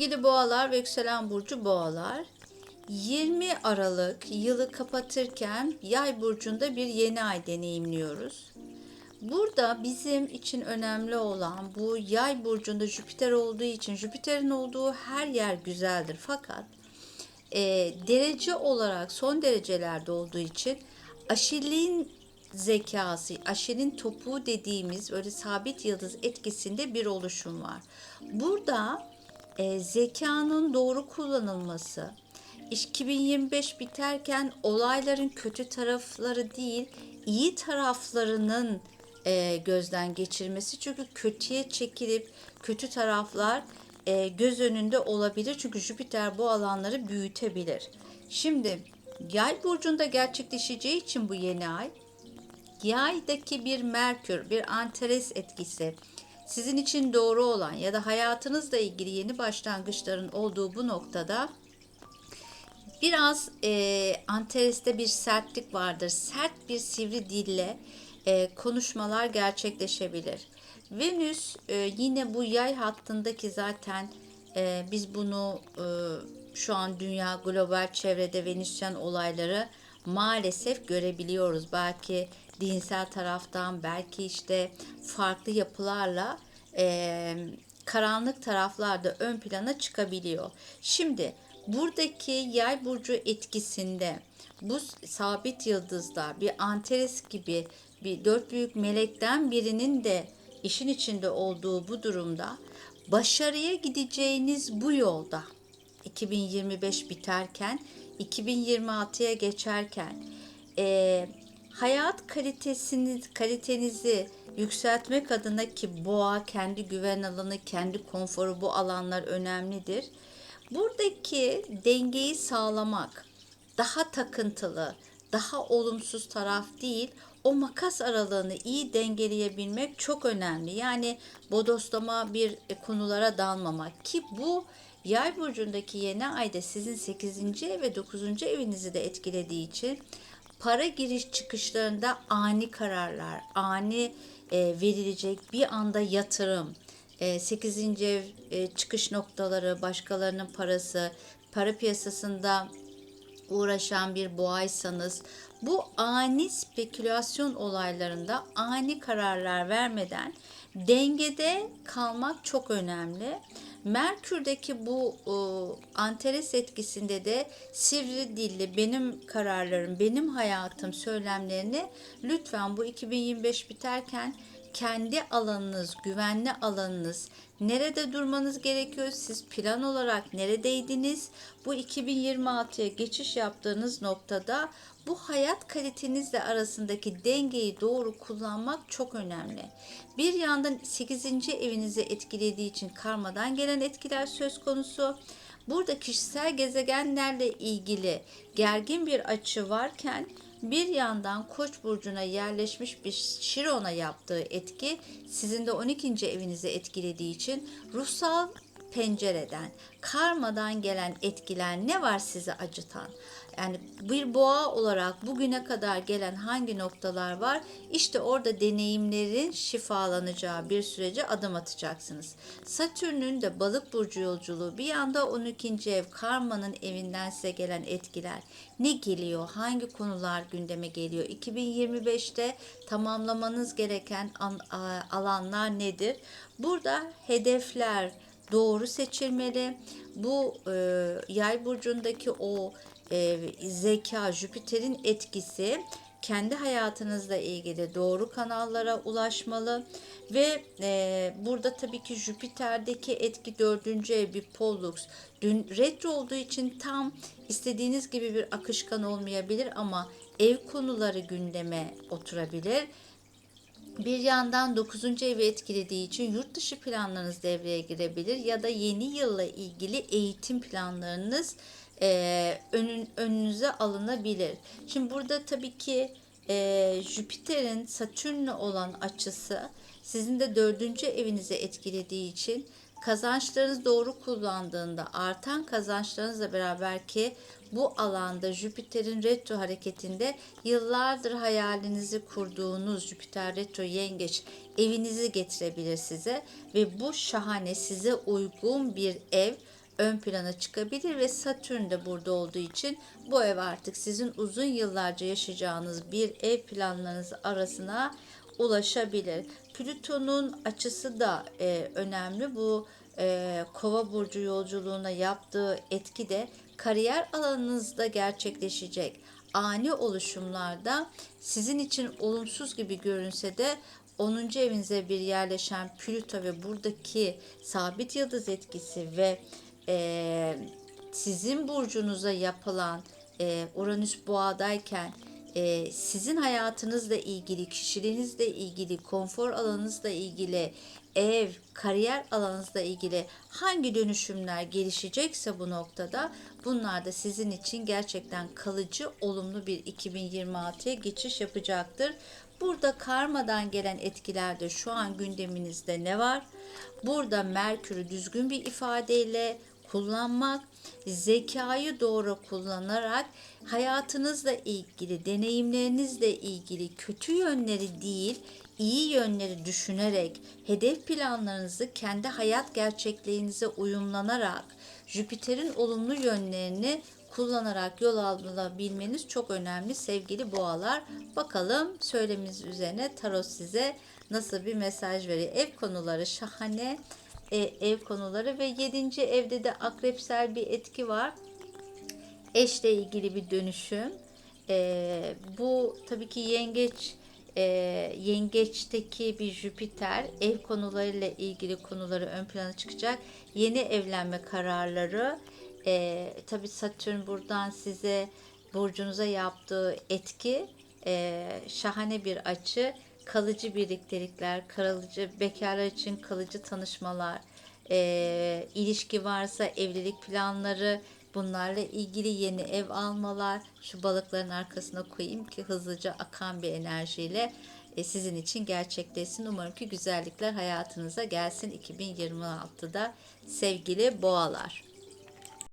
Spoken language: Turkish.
Sevgili boğalar ve yükselen burcu boğalar 20 Aralık yılı kapatırken yay burcunda bir yeni ay deneyimliyoruz. Burada bizim için önemli olan bu yay burcunda Jüpiter olduğu için Jüpiter'in olduğu her yer güzeldir. Fakat e, derece olarak son derecelerde olduğu için aşilin zekası, aşilin topuğu dediğimiz öyle sabit yıldız etkisinde bir oluşum var. Burada e, zekanın doğru kullanılması, 2025 biterken olayların kötü tarafları değil, iyi taraflarının e, gözden geçirmesi. Çünkü kötüye çekilip kötü taraflar e, göz önünde olabilir. Çünkü Jüpiter bu alanları büyütebilir. Şimdi yay burcunda gerçekleşeceği için bu yeni ay yaydaki bir Merkür, bir Antares etkisi sizin için doğru olan ya da hayatınızla ilgili yeni başlangıçların olduğu bu noktada biraz e, Antares'te bir sertlik vardır. Sert bir sivri dille e, konuşmalar gerçekleşebilir. Venüs e, yine bu yay hattındaki zaten e, biz bunu e, şu an dünya global çevrede Venüsyen olayları maalesef görebiliyoruz. Belki dinsel taraftan, belki işte farklı yapılarla e, karanlık taraflarda ön plana çıkabiliyor. Şimdi buradaki yay burcu etkisinde bu sabit yıldızlar bir Antares gibi bir dört büyük melekten birinin de işin içinde olduğu bu durumda başarıya gideceğiniz bu yolda 2025 biterken 2026'ya geçerken e, hayat kalitesini kalitenizi yükseltmek adına ki boğa kendi güven alanı kendi konforu bu alanlar önemlidir. Buradaki dengeyi sağlamak daha takıntılı, daha olumsuz taraf değil, o makas aralığını iyi dengeleyebilmek çok önemli. Yani bodoslama bir konulara dalmamak ki bu Yay burcundaki yeni ayda sizin 8. ve 9. evinizi de etkilediği için para giriş çıkışlarında ani kararlar, ani e, verilecek bir anda yatırım, e, 8. ev e, çıkış noktaları, başkalarının parası, para piyasasında uğraşan bir boğaysanız bu ani spekülasyon olaylarında ani kararlar vermeden dengede kalmak çok önemli. Merkür'deki bu e, Antares etkisinde de sivri dilli benim kararlarım, benim hayatım söylemlerini lütfen bu 2025 biterken kendi alanınız, güvenli alanınız, nerede durmanız gerekiyor, siz plan olarak neredeydiniz, bu 2026'ya geçiş yaptığınız noktada bu hayat kalitenizle arasındaki dengeyi doğru kullanmak çok önemli. Bir yandan 8. evinizi etkilediği için karmadan gelen etkiler söz konusu. Burada kişisel gezegenlerle ilgili gergin bir açı varken bir yandan Koç burcuna yerleşmiş bir Şiron'a yaptığı etki sizin de 12. evinizi etkilediği için ruhsal pencereden, karmadan gelen etkiler ne var sizi acıtan? Yani bir boğa olarak bugüne kadar gelen hangi noktalar var? İşte orada deneyimlerin şifalanacağı bir sürece adım atacaksınız. Satürn'ün de balık burcu yolculuğu bir yanda 12. ev karmanın evinden size gelen etkiler. Ne geliyor? Hangi konular gündeme geliyor? 2025'te tamamlamanız gereken alanlar nedir? Burada hedefler, doğru seçilmeli. Bu e, yay burcundaki o e, zeka, Jüpiter'in etkisi kendi hayatınızla ilgili doğru kanallara ulaşmalı ve e, burada tabii ki Jüpiter'deki etki dördüncü ev bir pollux. Dün retro olduğu için tam istediğiniz gibi bir akışkan olmayabilir ama ev konuları gündeme oturabilir bir yandan 9. evi etkilediği için yurt dışı planlarınız devreye girebilir ya da yeni yılla ilgili eğitim planlarınız e, önün, önünüze alınabilir. Şimdi burada tabii ki e, Jüpiter'in Satürn'le olan açısı sizin de dördüncü evinizi etkilediği için kazançlarınız doğru kullandığında artan kazançlarınızla beraber ki bu alanda Jüpiter'in retro hareketinde yıllardır hayalinizi kurduğunuz Jüpiter retro yengeç evinizi getirebilir size ve bu şahane size uygun bir ev ön plana çıkabilir ve Satürn de burada olduğu için bu ev artık sizin uzun yıllarca yaşayacağınız bir ev planlarınız arasına ulaşabilir. Plüton'un açısı da e, önemli. Bu e, Kova burcu yolculuğuna yaptığı etki de kariyer alanınızda gerçekleşecek. Ani oluşumlarda sizin için olumsuz gibi görünse de 10. evinize bir yerleşen Plüto ve buradaki sabit yıldız etkisi ve e, sizin burcunuza yapılan e, Uranüs boğadayken e, sizin hayatınızla ilgili, kişiliğinizle ilgili, konfor alanınızla ilgili, ev, kariyer alanınızla ilgili hangi dönüşümler gelişecekse bu noktada bunlar da sizin için gerçekten kalıcı, olumlu bir 2026'ya geçiş yapacaktır. Burada karmadan gelen etkilerde şu an gündeminizde ne var? Burada Merkür'ü düzgün bir ifadeyle kullanmak, zekayı doğru kullanarak hayatınızla ilgili, deneyimlerinizle ilgili kötü yönleri değil, iyi yönleri düşünerek, hedef planlarınızı kendi hayat gerçekliğinize uyumlanarak, Jüpiter'in olumlu yönlerini kullanarak yol alabilmeniz çok önemli sevgili boğalar. Bakalım söyleminiz üzerine tarot size nasıl bir mesaj veriyor. Ev konuları şahane ev konuları ve 7. evde de akrepsel bir etki var. Eşle ilgili bir dönüşüm. E, bu tabii ki yengeç e, yengeçteki bir Jüpiter ev konularıyla ilgili konuları ön plana çıkacak. Yeni evlenme kararları e, tabii Satürn buradan size burcunuza yaptığı etki e, şahane bir açı kalıcı birliktelikler, kalıcı bekarlar için kalıcı tanışmalar, e, ilişki varsa evlilik planları, bunlarla ilgili yeni ev almalar, şu balıkların arkasına koyayım ki hızlıca akan bir enerjiyle e, sizin için gerçekleşsin. Umarım ki güzellikler hayatınıza gelsin 2026'da sevgili boğalar.